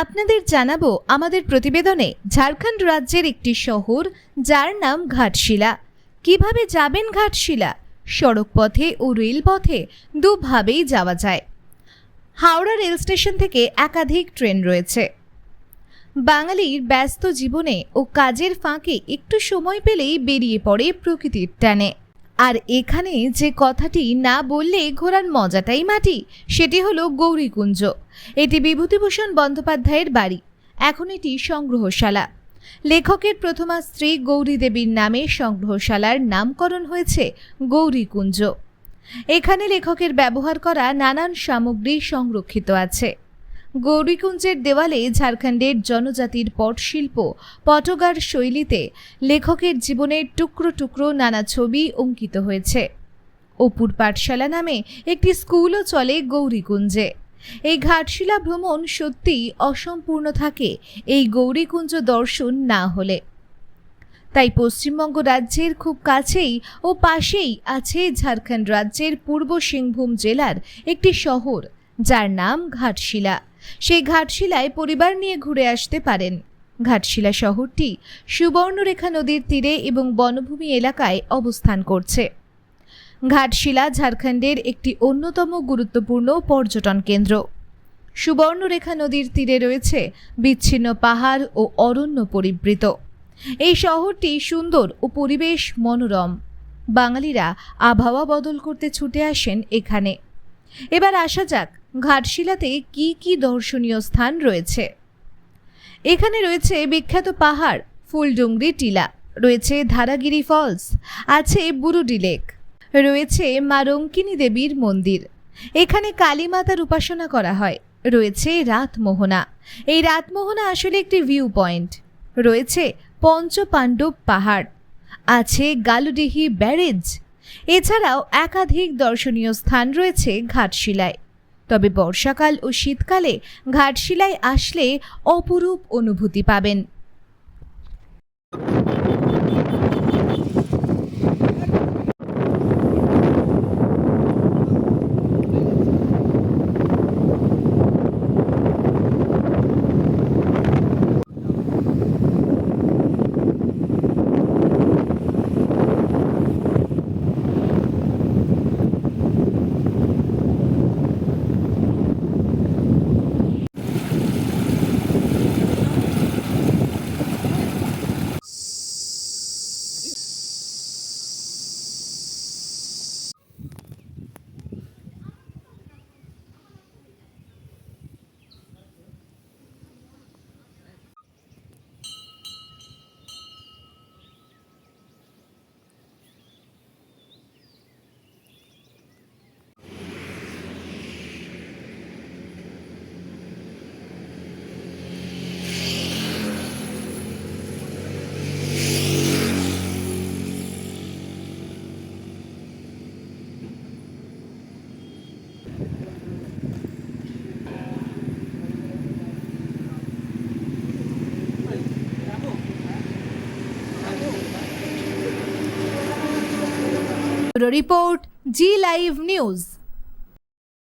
আপনাদের জানাব আমাদের প্রতিবেদনে ঝাড়খণ্ড রাজ্যের একটি শহর, যার নাম ঘাটশিলা। কীভাবে যাবেন ঘাটশিলা? সড়ক পথে ও রেলপথে দুভাবেই যাওয়া যায়। হাওড়া রেল স্টেশন থেকে একাধিক ট্রেন রয়েছে। বাঙালির ব্যস্ত জীবনে ও কাজের ফাঁকে একটু সময় পেলেই বেরিয়ে পড়ে প্রকৃতির টানে। আর এখানে যে কথাটি না বললে ঘোরার মজাটাই মাটি, সেটি হলো গৌরীকুঞ্জ। এটি বিভূতিভূষণ বন্দ্যোপাধ্যায়ের বাড়ি। এখন এটি সংগ্রহশালা। লেখকের প্রথমা স্ত্রী গৌরী দেবীর নামে সংগ্রহশালার নামকরণ হয়েছে গৌরীকুঞ্জ। এখানে লেখকের ব্যবহার করা নানান সামগ্রী সংরক্ষিত আছে। গৌরীকুঞ্জের দেওয়ালে ঝাড়খণ্ডের জনজাতির পটশিল্প পটগার শৈলীতে লেখকের জীবনের টুকরো টুকরো নানা ছবি অঙ্কিত হয়েছে। অপুর পাঠশালা নামে একটি স্কুলও চলে গৌরীকুঞ্জে। এই ঘাটশিলা ভ্রমণ সত্যিই অসম্পূর্ণ থাকে এই গৌরীকুঞ্জ দর্শন না হলে। তাই পশ্চিমবঙ্গ রাজ্যের খুব কাছেই ও পাশেই আছে ঝাড়খণ্ড রাজ্যের পূর্ব সিংভূম জেলার একটি শহর, যার নাম ঘাটশিলা। সেই ঘাটশিলায় পরিবার নিয়ে ঘুরে আসতে পারেন। ঘাটশিলা শহরটি সুবর্ণরেখা নদীর তীরে এবং বনভূমি এলাকায় অবস্থান করছে। ঘাটশিলা ঝাড়খণ্ডের একটি অন্যতম গুরুত্বপূর্ণ পর্যটন কেন্দ্র। সুবর্ণরেখা নদীর তীরে রয়েছে বিচ্ছিন্ন পাহাড় ও অরণ্য পরিবৃত। এই শহরটি সুন্দর ও পরিবেশ মনোরম। বাঙালিরা আবহাওয়া বদল করতে ছুটে আসেন এখানে। এবার আসা যাক ঘাটশিলাতে কি কি দর্শনীয় স্থান রয়েছে? এখানে রয়েছে বিখ্যাত পাহাড়, ফুলডুংরি টিলা, রয়েছে ধারাগিরি ফলস, আছে বুরুডি লেক, রয়েছে মা রঙ্কিনী দেবীর মন্দির। এখানে কালী মাতার উপাসনা করা হয়, রয়েছে রাতমোহনা। এই রাতমোহনা আসলে একটি ভিউ পয়েন্ট রয়েছে পঞ্চপাণ্ডব পাহাড়, আছে গালুডিহি ব্যারেজ। এছাড়াও একাধিক দর্শনীয় স্থান রয়েছে ঘাটশিলায়। তবে বর্ষাকাল ও শীতকালে ঘাটশিলায় আসলে অপরূপ অনুভূতি পাবেন। Report Zee live news.